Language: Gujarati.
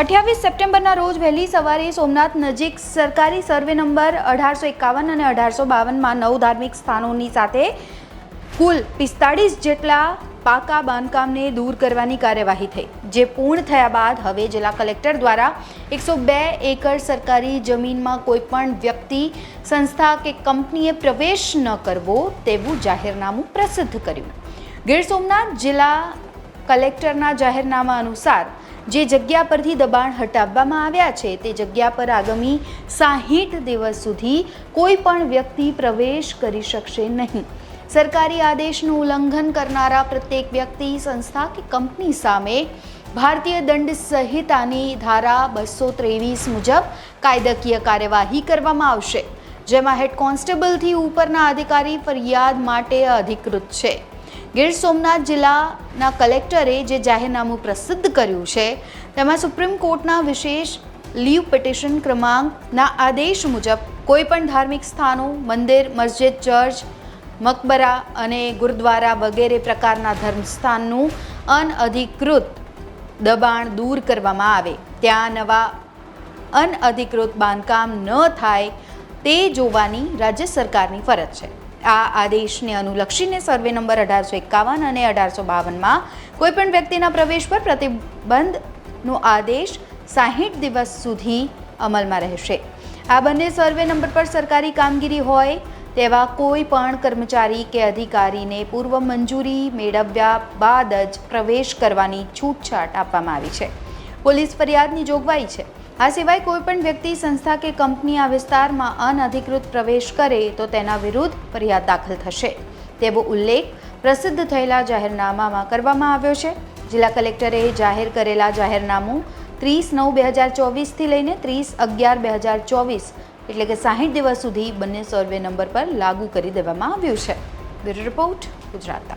અઠ્યાવીસ સપ્ટેમ્બરના રોજ વહેલી સવારે સોમનાથ નજીક સરકારી સર્વે નંબર અઢારસો એકાવન અને અઢારસો બાવનમાં નવ ધાર્મિક સ્થાનોની સાથે કુલ પિસ્તાળીસ જેટલા પાકા બાંધકામને દૂર કરવાની કાર્યવાહી થઈ, જે પૂર્ણ થયા બાદ હવે જિલ્લા કલેક્ટર દ્વારા એકસો બે એકર સરકારી જમીનમાં કોઈપણ વ્યક્તિ, સંસ્થા કે કંપનીએ પ્રવેશ ન કરવો તેવું જાહેરનામું પ્રસિદ્ધ કર્યું. ગીર સોમનાથ જિલ્લા કલેક્ટરના જાહેરનામા અનુસાર જે જગ્યા પરથી દબાણ હટાવવામાં આવ્યા છે તે જગ્યા પર આગામી સાહીઠ દિવસ સુધી કોઈ પણ વ્યક્તિ પ્રવેશ કરી શકશે નહીં. સરકારી આદેશનું ઉલ્લંઘન કરનારા પ્રત્યેક વ્યક્તિ, સંસ્થા કે કંપની સામે ભારતીય દંડ સંહિતાની ધારા બસો ત્રેવીસ મુજબ કાયદાકીય કાર્યવાહી કરવામાં આવશે, જેમાં હેડ કોન્સ્ટેબલથી ઉપરના અધિકારી ફરિયાદ માટે અધિકૃત છે. ગીર સોમનાથ જિલ્લાના કલેક્ટરે જે જાહેરનામું પ્રસિદ્ધ કર્યું છે, તેમાં સુપ્રીમ કોર્ટના વિશેષ લીવ પિટિશન ક્રમાંકના આદેશ મુજબ કોઈપણ ધાર્મિક સ્થાનો, મંદિર, મસ્જિદ, ચર્ચ, મકબરા અને ગુરુદ્વારા વગેરે પ્રકારના ધર્મસ્થાનનું અનઅધિકૃત દબાણ દૂર કરવામાં આવે. ત્યાં નવા અનઅધિકૃત બાંધકામ ન થાય તે જોવાની રાજ્ય સરકારની ફરજ છે. આ આદેશને અનુલક્ષીને સર્વે નંબર અઢારસો એકાવન અને અઢારસો બાવનમાં કોઈપણ વ્યક્તિના પ્રવેશ પર પ્રતિબંધનો આદેશ સાહીઠ દિવસ સુધી અમલમાં રહેશે. આ બંને સર્વે નંબર પર સરકારી કામગીરી હોય તેવા કોઈ પણ કર્મચારી કે અધિકારીને પૂર્વ મંજૂરી મેળવ્યા બાદ જ પ્રવેશ કરવાની છૂટછાટ આપવામાં આવી છે. પોલીસ ફરિયાદની જોગવાઈ છે. આ સિવાય કોઈપણ વ્યક્તિ, સંસ્થા કે કંપની આ વિસ્તારમાં અનઅધિકૃત પ્રવેશ કરે તો તેના વિરુદ્ધ ફરિયાદ દાખલ થશે. તેવો ઉલ્લેખ પ્રસિદ્ધ થયેલા જાહેરનામામાં કરવામાં આવ્યો છે. જિલ્લા કલેક્ટરે જાહેર કરેલા જાહેરનામું ત્રીસ નવ બે હજાર ચોવીસથી લઈને ત્રીસ અગિયાર બે હજાર ચોવીસ એટલે કે સાહીઠ દિવસ સુધી બંને સર્વે નંબર પર લાગુ કરી દેવામાં આવ્યું છે. Bureau report, Gujarat.